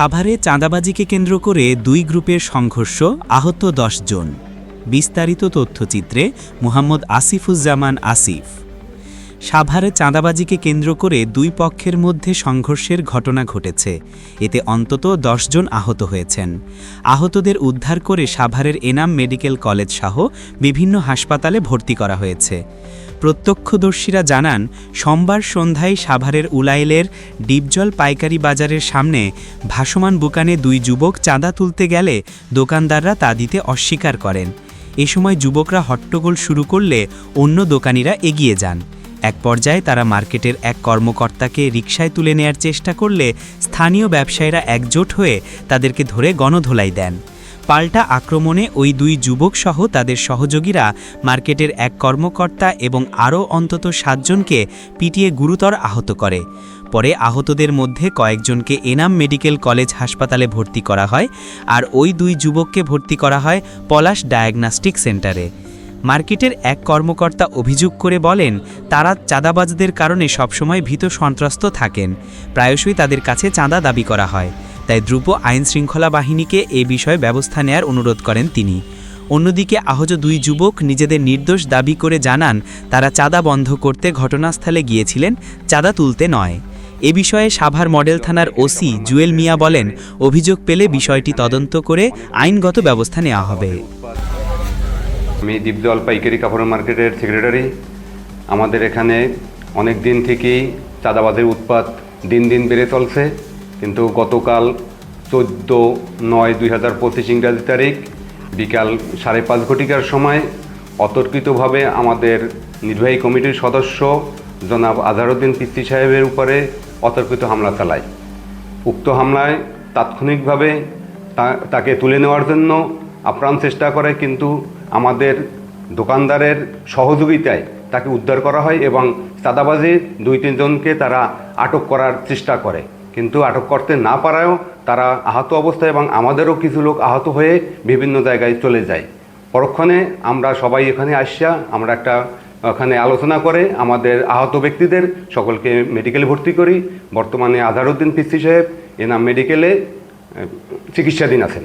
সাভারে চাঁদাবাজিকে কেন্দ্র করে দুই গ্রুপের সংঘর্ষ, আহত জন। বিস্তারিত তথ্যচিত্রে মোহাম্মদ আসিফুজ্জামান আসিফ। সাভারে চাঁদাবাজিকে কেন্দ্র করে দুই পক্ষের মধ্যে সংঘর্ষের ঘটনা ঘটেছে। এতে অন্তত জন আহত হয়েছেন। আহতদের উদ্ধার করে সাভারের এনাম মেডিকেল কলেজ সহ বিভিন্ন হাসপাতালে ভর্তি করা হয়েছে। প্রত্যক্ষদর্শীরা জানান, সোমবার সন্ধ্যায় সাভারের উলাইলের ডিপজল পাইকারি বাজারের সামনে ভাসমান বুকানে দুই যুবক চাঁদা তুলতে গেলে দোকানদাররা তা দিতে অস্বীকার করেন। এ সময় যুবকরা হট্টগোল শুরু করলে অন্য দোকানিরা এগিয়ে যান। এক পর্যায়ে তারা মার্কেটের এক কর্মকর্তাকে রিকশায় তুলে নেয়ার চেষ্টা করলে স্থানীয় ব্যবসায়ীরা একজোট হয়ে তাদেরকে ধরে গণধোলাই দেন। পাল্টা আক্রমণে ওই দুই যুবকসহ তাদের সহযোগীরা মার্কেটের এক কর্মকর্তা এবং আরও অন্তত সাতজনকে পিটিয়ে গুরুতর আহত করে। পরে আহতদের মধ্যে কয়েকজনকে এনাম মেডিকেল কলেজ হাসপাতালে ভর্তি করা হয় আর ওই দুই যুবককে ভর্তি করা হয় পলাশ ডায়াগনস্টিক সেন্টারে। মার্কেটের এক কর্মকর্তা অভিযোগ করে বলেন, তারা চাঁদাবাজদের কারণে সবসময় ভীত সন্ত্রস্ত থাকেন। প্রায়শই তাদের কাছে চাঁদা দাবি করা হয়। তাই দ্রুপ আইন শৃঙ্খলা বাহিনীকে এ বিষয়ে ব্যবস্থা নেয়ার অনুরোধ করেন তিনি। অন্যদিকে আহত দুই যুবক নিজেদের নির্দোষ দাবি করে জানান তারা চাঁদা বন্ধ করতে ঘটনাস্থলে গিয়েছিলেন, চাঁদা তুলতে নয়। এ বিষয়ে সাভার মডেল থানার ওসি জুয়েল মিয়া বলেন, অভিযোগ পেলে বিষয়টি তদন্ত করে আইনগত ব্যবস্থা নেওয়া হবে। আমি দীপজল পাইকারি কাপড় মার্কেটের সেক্রেটারি। আমাদের এখানে অনেক দিন থেকেই চাঁদাবাজের উৎপাত দিন দিন বেড়ে চলছে। কিন্তু গতকাল চোদ্দ নয় দুই হাজার পঁচিশ ইংরাজি তারিখ বিকাল সাড়ে পাঁচ ঘটিকার সময় অতর্কিতভাবে আমাদের নির্বাহী কমিটির সদস্য জনাব আজহারউদ্দিন পিস্তি সাহেবের উপরে অতর্কিত হামলা চালায়। উক্ত হামলায় তাৎক্ষণিকভাবে তাকে তুলে নেওয়ার জন্য আপ্রাণ চেষ্টা করে কিন্তু আমাদের দোকানদারের সহযোগিতায় তাকে উদ্ধার করা হয় এবং চাঁদাবাজি দুই তিনজনকে তারা আটক করার চেষ্টা করে। কিন্তু আটক করতে না পারায়ও তারা আহত অবস্থায় এবং আমাদেরও কিছু লোক আহত হয়ে বিভিন্ন জায়গায় চলে যায়। পরক্ষণে আমরা সবাই এখানে আসিয়া আমরা একটা, ওখানে আলোচনা করে আমাদের আহত ব্যক্তিদের সকলকে মেডিকেলে ভর্তি করি। বর্তমানে আজহারউদ্দিন পিসি সাহেব, এনাম মেডিকেলে চিকিৎসাধীন আছেন।